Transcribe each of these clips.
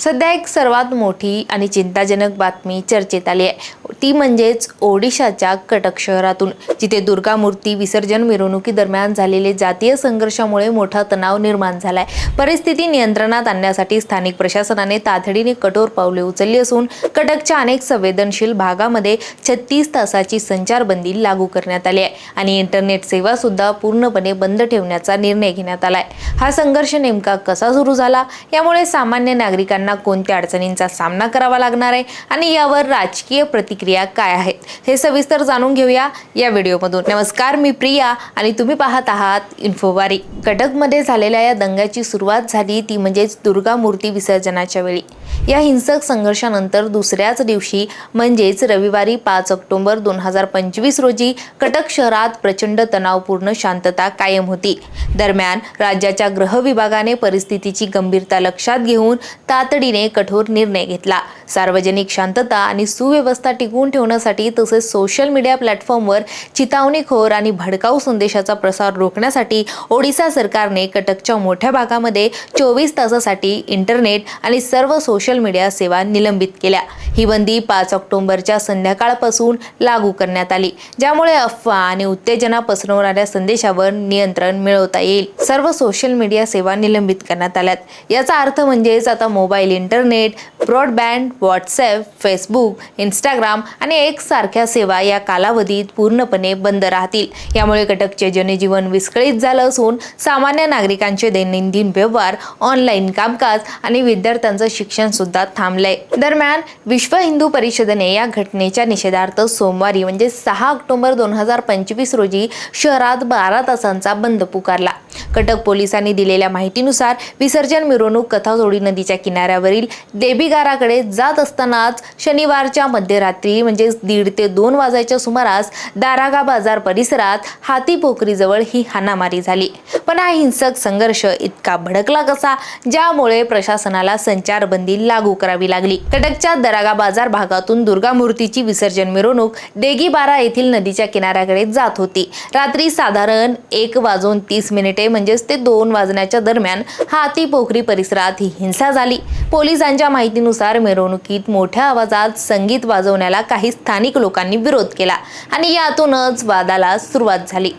सध्या एक सर्वात मोठी आणि चिंताजनक बातमी चर्चेत आली आहे. ती म्हणजेच ओडिशाच्या कटक शहरातून जिथे दुर्गा मूर्ती विसर्जन मिरवणुकीदरम्यान झालेले जातीय संघर्षामुळे मोठा तणाव निर्माण झाला आहे परिस्थिती नियंत्रणात आणण्यासाठी स्थानिक प्रशासनाने तातडीने कठोर पावले उचलली असून कटकच्या अनेक संवेदनशील भागामध्ये छत्तीस तासाची संचारबंदी लागू करण्यात आली आहे आणि इंटरनेट सेवासुद्धा पूर्णपणे बंद ठेवण्याचा निर्णय घेण्यात आला आहे हा संघर्ष नेमका कसा सुरू झाला? यामुळे सामान्य नागरिकांना कोणत्या अडचणींचा सामना करावा लागणार आहे आणि यावर राजकीय प्रतिक्रिया काय आहेत हे सविस्तर जाणून घेऊया या व्हिडिओमधून. नमस्कार मी प्रिया आणि तुम्ही पाहत आहात इन्फोवारी कटकमध्ये झालेल्या या दंग्याची सुरुवात झाली ती म्हणजेच दुर्गा मूर्ती विसर्जनाच्या वेळी. या हिंसक संघर्षानंतर दुसऱ्याच दिवशी म्हणजेच रविवारी पाच ऑक्टोबर दोन हजार पंचवीस रोजी कटक शहरात प्रचंड तणावपूर्ण शांतता कायम होती. दरम्यान राज्याच्या गृह विभागाने परिस्थितीची गंभीरता लक्षात घेऊन तातडीने कठोर निर्णय घेतला. सार्वजनिक शांतता आणि सुव्यवस्था टिकवून ठेवण्यासाठी तसेच सोशल मीडिया प्लॅटफॉर्मवर चितावणीखोर आणि भडकाऊ संदेशाचा प्रसार रोखण्यासाठी ओडिसा सरकारने कटकच्या मोठ्या भागामध्ये चोवीस तासासाठी इंटरनेट आणि सर्व सोशल सोशल मीडिया सेवा निलंबित केल्या. ही बंदी पाच ऑक्टोबरच्या संध्याकाळपासून लागू करण्यात आली ज्यामुळे अफवा आणि उत्तेजना पसरवणाऱ्या संदेशावर नियंत्रण मिळवता येईल. सर्व सोशल मीडिया सेवा निलंबित करण्यात आल्यात. याचा अर्थ म्हणजेच आता mobile internet broadband WhatsApp Facebook Instagram आणि एक सारख्या सेवा या कालावधीत पूर्णपणे बंद राहतील. यामुळे कटकचे जनजीवन विस्कळीत झालं असून सामान्य नागरिकांचे दैनंदिन व्यवहार ऑनलाईन कामकाज आणि विद्यार्थ्यांचं शिक्षण सुद्धा थांबलंय. दरम्यान विश्व हिंदू परिषदेने या घटनेच्या निषेधार्थ सोमवारी म्हणजे सहा ऑक्टोबर दोन हजार पंचवीस रोजी शहरात बारा तासांचा बंद पुकारला. कटक पोलिसांनी दिलेल्या माहितीनुसार विसर्जन मिरवणूक कथाजोडी नदीच्या किनाऱ्यावरील देबीगाराकडे जात असतानाच शनिवारच्या मध्यरात्री म्हणजे दीड ते दोन वाजायच्या सुमारास दारागा बाजार परिसरात हाती पोखरीजवळ ही हाणामारी झाली. पण हा हिंसक संघर्ष इतका भडकला कसा? ज्यामुळे प्रशासनाला संचारबंदी लागू करावी लागली. कटकच्या दरागा बाजार भागातून दुर्गा मूर्तीची विसर्जन मिरवणूक देगीबारा येथील नदीच्या किनाऱ्याकडे जात होती. रात्री साधारण एक वाजून तीस मिनिटे म्हणजेच ते दोन वाजण्याच्या दरम्यान हाती पोखरी परिसरात ही हिंसा झाली. पोलिसांच्या माहितीनुसार मिरवणुकीत मोठ्या आवाजात संगीत वाजवण्याला काही स्थानिक लोकांनी विरोध केला आणि यातूनच वादाला सुरुवात झाली.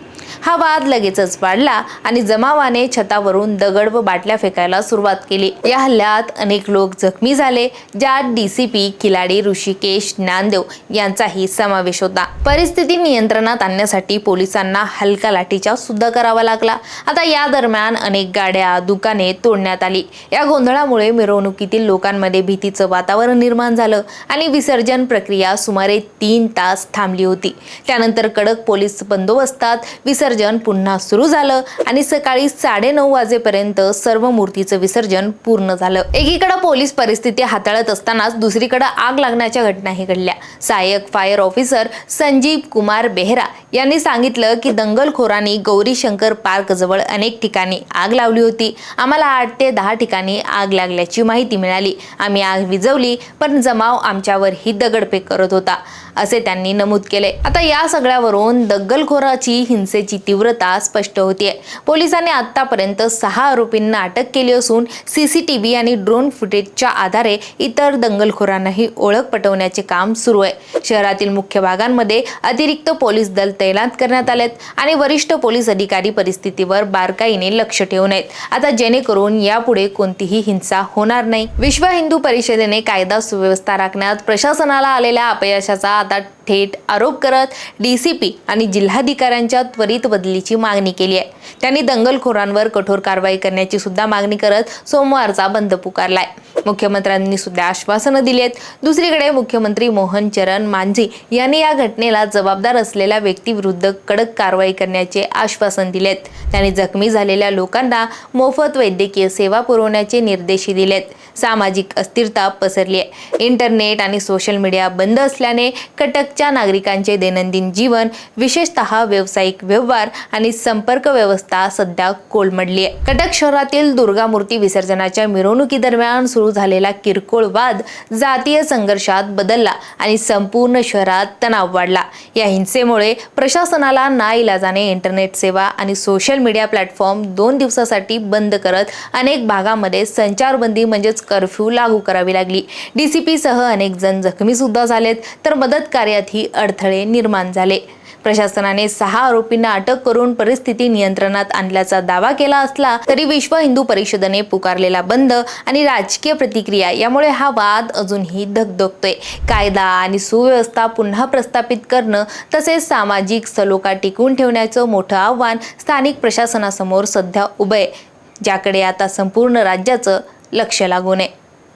हा वाद लगेचच वाढला आणि जमावाने छतावरून दगड व बाटल्या फेकायला सुरुवात केली. या हल्ल्यात अनेक लोक जखमी झाले ज्यात डीसीपी किलाडी ऋषिकेश ज्ञानदेव यांचाही समावेश होता. परिस्थिती नियंत्रणात आणण्यासाठी पोलिसांना हलका लाठीचार्ज सुद्धा करावा लागला आता या दरम्यान अनेक गाड्या दुकाने तोडण्यात आली. या गोंधळामुळे मिरवणुकीतील लोकांमध्ये भीतीचं वातावरण निर्माण झालं आणि विसर्जन प्रक्रिया सुमारे तीन तास थांबली होती. त्यानंतर कडक पोलीस बंदोबस्तात विसर्जन पुन्हा सुरू झालं आणि सकाळी साडेनऊ वाजेपर्यंत सर्व मूर्तीचं विसर्जन पूर्ण झालं. एकीकडे पोलीस परिस्थिती हाताळत असतानाच दुसरीकडे आग लागण्याच्या घटनाही घडल्या. सहाय्यक फायर ऑफिसर संजीव कुमार बेहरा यांनी सांगितलं की दंगलखोरांनी गौरी शंकर पार्क जवळ अनेक ठिकाणी आग लावली होती. आम्हाला आठ ते दहा ठिकाणी आग लागल्याची माहिती मिळाली. आम्ही आग विझवली पण जमाव आमच्यावर ही दगडफेक करत होता. असे त्यांनी नमूद केले. आता या सगळ्यावरून दंगलखोराची हिंसेची तीव्रता स्पष्ट होतीये. पोलिसांनी आतापर्यंत सहा आरोपींना अटक केली असून सीसीटीव्ही आणि ड्रोन फुटेजच्या आधारे इतर दंगलखोरांनाही ओळख पटवण्याचे काम सुरू आहे. शहरातील मुख्य भागांमध्ये अतिरिक्त पोलीस दल तैनात करण्यात आलेत आणि वरिष्ठ पोलीस अधिकारी परिस्थितीवर बारकाईने लक्ष ठेवून आहेत. आता जेणेकरून यापुढे कोणतीही हिंसा होणार नाही. विश्व हिंदू परिषदेने कायदा सुव्यवस्था राखण्यात प्रशासनाला आलेल्या अपयशाचा आता थेट आरोप करत डीसीपी आणि जिल्हाधिकाऱ्यांच्या त्वरित बदलीची मागणी केली आहे. त्यांनी दंगलखोरांवर कठोर कारवाई करण्याची सुद्धा मागणी करत सोमवारचा बंद पुकारलाय. मुख्यमंत्र्यांनी सुद्धा आश्वासनं दिली आहेत दुसरीकडे मुख्यमंत्री मोहन चरण मांझी यांनी या घटनेला जबाबदार असलेल्या व्यक्तीविरुद्ध कडक कारवाई करण्याचे आश्वासन दिलेत. त्यांनी जखमी झालेल्या लोकांना मोफत वैद्यकीय सेवा पुरवण्याचे निर्देशही दिलेत. सामाजिक अस्थिरता पसरली आहे. इंटरनेट आणि सोशल मीडिया बंद असल्याने कटकच्या नागरिकांचे दैनंदिन जीवन विशेषतः व्यावसायिक व्यवहार आणि संपर्क व्यवस्था सध्या कोलमडली आहे. कटक शहरातील दुर्गा मूर्ती विसर्जनाच्या मिरवणुकीदरम्यान सुरू झालेला किरकोळ वाद जातीय संघर्षात बदलला आणि संपूर्ण शहरात तणाव वाढला. या हिंसेमुळे प्रशासनाला नाईलाजाने इंटरनेट सेवा आणि सोशल मीडिया प्लॅटफॉर्म दोन दिवसासाठी बंद करत अनेक भागामध्ये संचारबंदी म्हणजेच कर्फ्यू लागू करावी लागली. डीसीपी सह अनेक जण जखमी सुद्धा झालेत तर मदत कार्यातही अडथळे निर्माण झाले. प्रशासनाने सहा आरोपींना अटक करून परिस्थिती नियंत्रणात आणल्याचा दावा केला असला तरी विश्व हिंदू परिषदेने पुकारलेला बंद आणि राजकीय प्रतिक्रिया यामुळे हा वाद अजूनही धगधगतोय. कायदा आणि सुव्यवस्था पुन्हा प्रस्थापित करणं तसेच सामाजिक सलोखा टिकवून ठेवण्याचं मोठं आव्हान स्थानिक प्रशासनासमोर सध्या उभं आहे ज्याकडे आता संपूर्ण राज्याचं लक्ष लागून आहे.